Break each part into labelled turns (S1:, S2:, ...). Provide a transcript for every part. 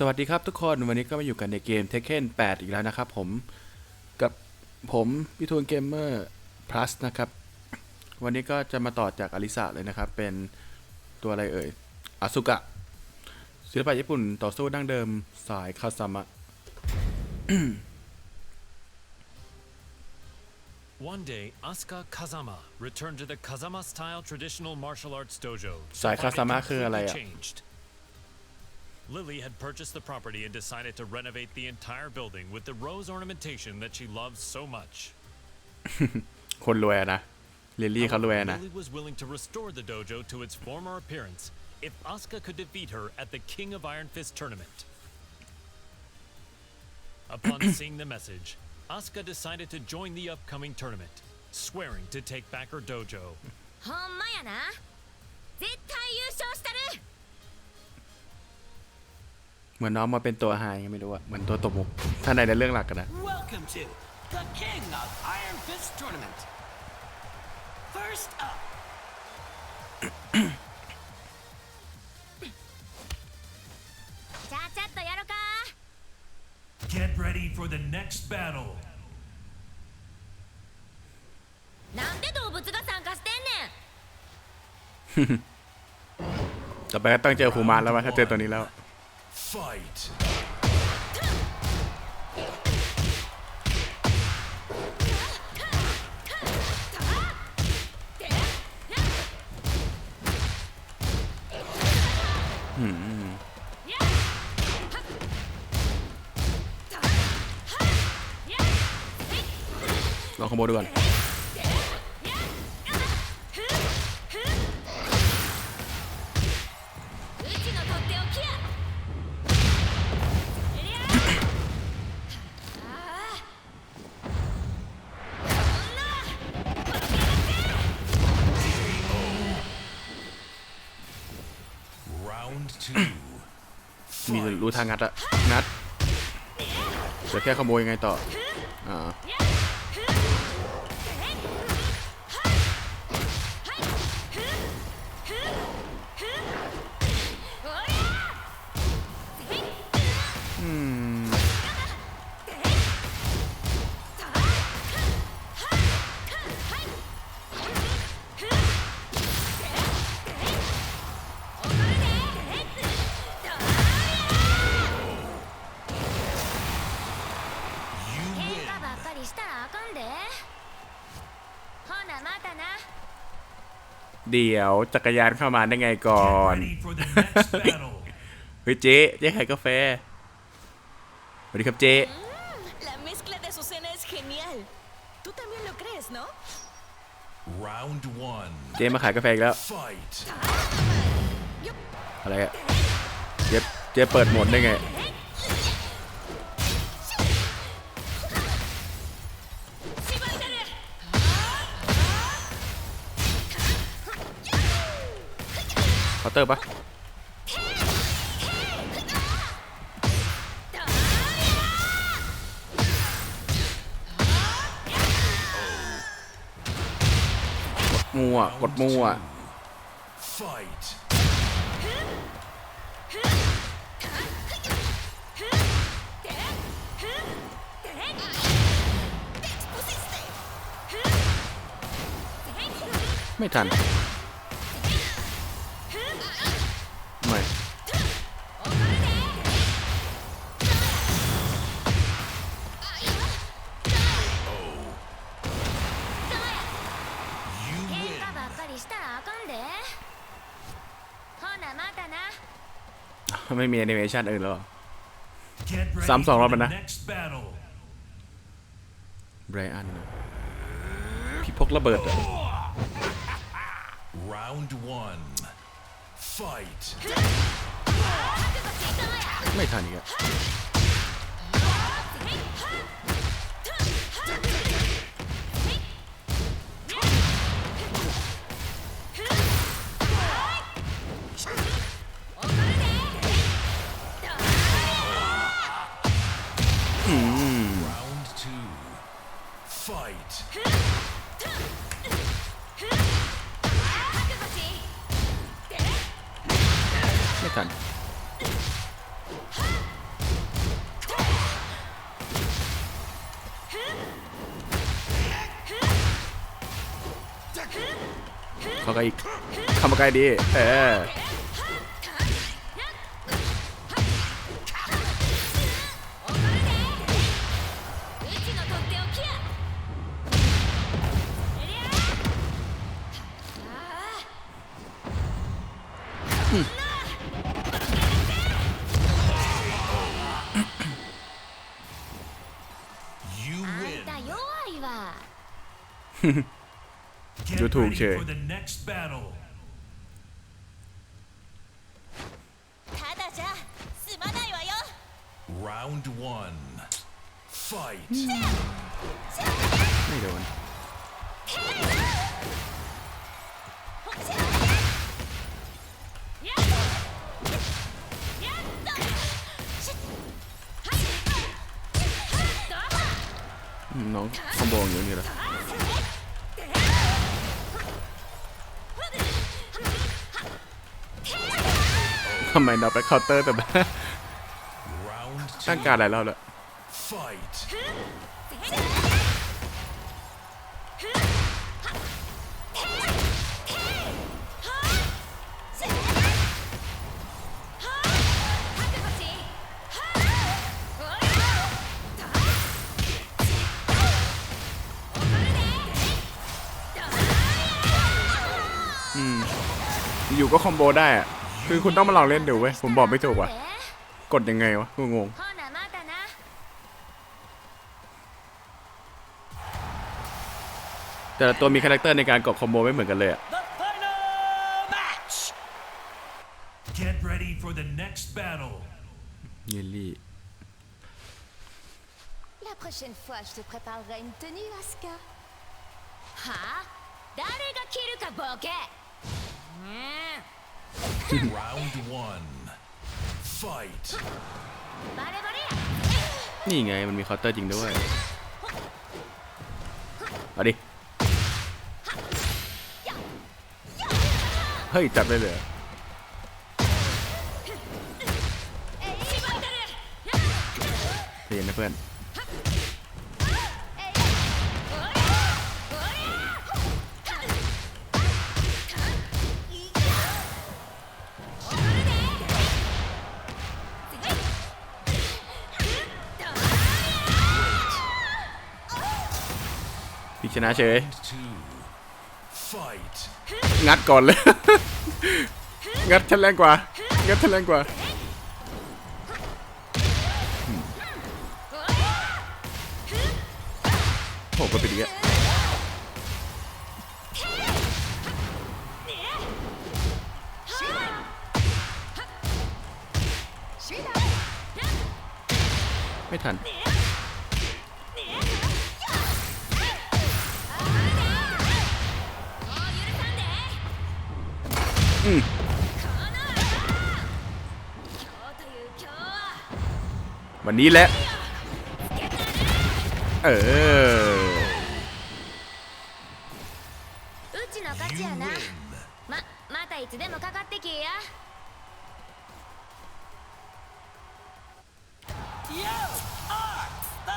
S1: สวัสดีครับทุกคนวันนี้ก็มาอยู่กันในเกม Tekken 8 อีกแล้วนะครับผมกับผมพิทูนเกมเมอร์ plus นะครับ วันนี้ก็จะมาต่อจากอลิสาเลยนะครับ เป็นตัวอะไรเอ่ยอาซุกะ ศิลปะญี่ปุ่นต่อสู้ดั้งเดิมสายคาซามะ
S2: One day, Asuka Kazama returned to the Kazama-style traditional martial arts dojo. to
S1: สาย
S2: find it
S1: คาซามะคืออะไร
S2: completely
S1: อะ
S2: changed. Lily had purchased the property and decided to renovate the entire building with the rose ornamentation that she loves so much.
S1: คนรวยอะนะลิลลี่เขารวย
S2: However,
S1: อะนะ
S2: Lily was willing to restore the dojo to its former appearance if Asuka could defeat her at the King of Iron Fist tournament. Upon seeing the message, Asuka decided to join the upcoming tournament, swearing to take back her dojo.
S3: ほんまやな絶対優勝したる
S1: เหมือนน้องมาเป็นตัวไฮไงไม่รู้อะเหมือนตัวตบมุกถ้าในเรื่องหลักกันนะ
S4: Welcome to the King of Iron Fist Tournament. First up,
S3: ちゃちゃっとやろか
S5: Get ready for the next battle.
S3: なんで動物が参加してんねん
S1: ต่อไปก็ต้องเจอคูมานแล้วว่าถ้าเจอตัวนี้แล้ว
S5: Fight.
S1: ลองขโมยดูก่อน รู้ทางงัดอะงัดเดี๋ยวแค่ขโมยยังไงต่ออ่า เดี๋ยวจักรยานเข้ามาได้ไงก่อน
S5: Get ready for the next battle.
S1: เฮ้ยเจ๊เจ๊ขายกาแฟ สวัสดีครับเจ๊
S6: La mezcla de Azucena es genial. Tú también lo crees, ¿no?
S5: Round one.
S1: เจ๊มาขายกาแฟอีกแล้ว
S5: Fight.
S1: อะไรอะเจ๊เจ๊เปิดโหมดได้ไงเคาน์เตอร์ปะกดมั่วกดมั่ว
S5: Fight.
S1: ไม่ทัน ไม่มีแอนิเมชันอื่นแล้วเหรอ
S5: Get ready
S1: Sam song
S5: for
S1: Robin
S5: the
S1: นะ
S5: next battle.
S1: ไบรอันพี่พกระเบิดอะ
S5: Round one. Fight.
S1: ไม่ทันอีกอะ เขาก็อีกเข้ามาใกล้ดีเออ
S3: うち
S5: Get
S1: Do
S5: ready for the next battle. Round one. Fight.
S1: ทำไมเราไปเคาน์เตอร์แต่แบบตั้งการอะไรแล้วล่ะอยู่ก็คอมโบได้อะ คือคุณต้องมาลองเล่นดูเว้ย ผมบอกไม่ถูกว่ะ กดยังไงวะกูงง แต่ละตัวมีคาแรคเตอร์ในการกดคอมโบไม่เหมือนกันเลยอะ
S4: The final match.
S5: Get ready for the next battle.
S1: เยลลี่
S6: La prochaine fois, je te préparerai une tenue, Asuka.
S3: Ha? Dare ga kiru ka boke? Hmm.
S5: Round one. Fight.
S1: นี่ไงมันมีคอน์เตอร์จริงด้วย เอาดิ เฮ้ย จับได้เลยเรียนนะเพื่อน นะเฉย งัดก่อนเลย งัดฉันแรงกว่า งัดฉันแรงกว่าอืมโหก็เป็นอย่างเงี้ยไม่ทัน อืม
S3: 今日という今日は
S1: วันนี้แหละ เออ
S3: うちの勝ち
S5: You
S3: やな
S5: win.
S3: ままたいつでもかかってきや
S4: You are the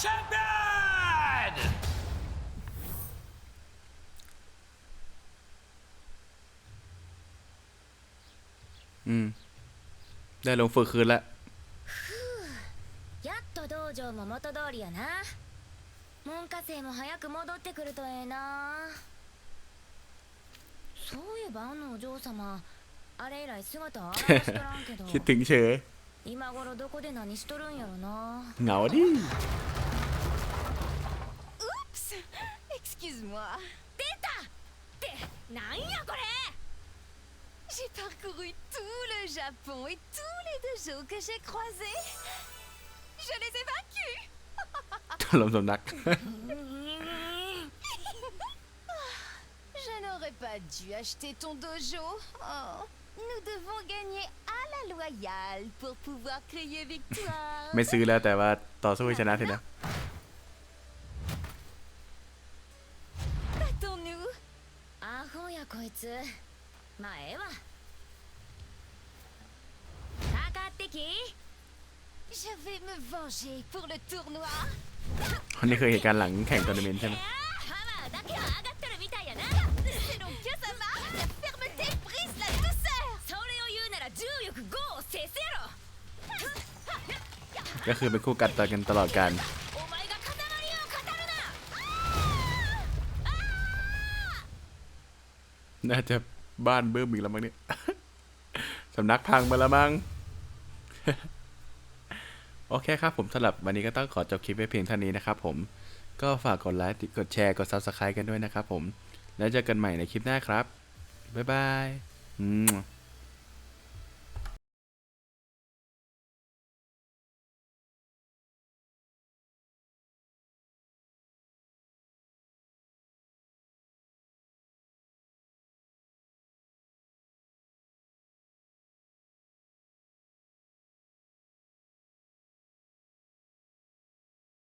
S4: champion!
S1: อืม ได้ลงฝึกคืนแล้ว
S3: やっと道場も元通りやな門下生も早く戻ってくるとええなそういえばあのお嬢様あれ以来姿を現しとらんけど
S1: คิดถึงเฉย
S3: 今頃どこで何しとるんやろな
S1: เหงาดิ
S6: Excuse-moi.
S3: 出たってなんやこれ
S6: J'ai parcouru tout le Japon et tous les dojos que j'ai croisés. Je les ai vaincus.
S1: ลมณ์สำนัก
S6: Je n'aurais pas dû acheter ton dojo. Oh, nous devons gagner à la loyale pour pouvoir crier victoire.
S1: ไม่ซื้อแล้วแต่ว่าต่อสู้ให้ชนะสินะ
S6: Battons-nous.
S3: アホやこいつまあええわ
S6: Je vais me venger pour le tournoi.
S1: อันนี้คือเหตุการณ์หลังแข่งทัวร์นาเมนต์ใช่ไหม
S3: Hama da ke agatteru mitai ya na. Selon Kyosama, la fermeté brise la douceur. それを言うな
S6: ら重力5を制せろ。
S1: ก็คือเป็นคู่กัดต่อยกันตลอดการ
S3: お前が塊を語るな。
S1: น่าจะบ้านเบิ่มอีกแล้วมั้งเนี่ย สำนักพังมาแล้วมั้ง โอเคครับผมสำหรับวันนี้ก็ต้องขอจบคลิปไว้เพียงเท่านี้นะครับผมก็ฝากกดไลค์กดแชร์กด Subscribe กันด้วยนะครับผม แล้วเจอกันใหม่ในคลิปหน้าครับ บ๊ายบายอืม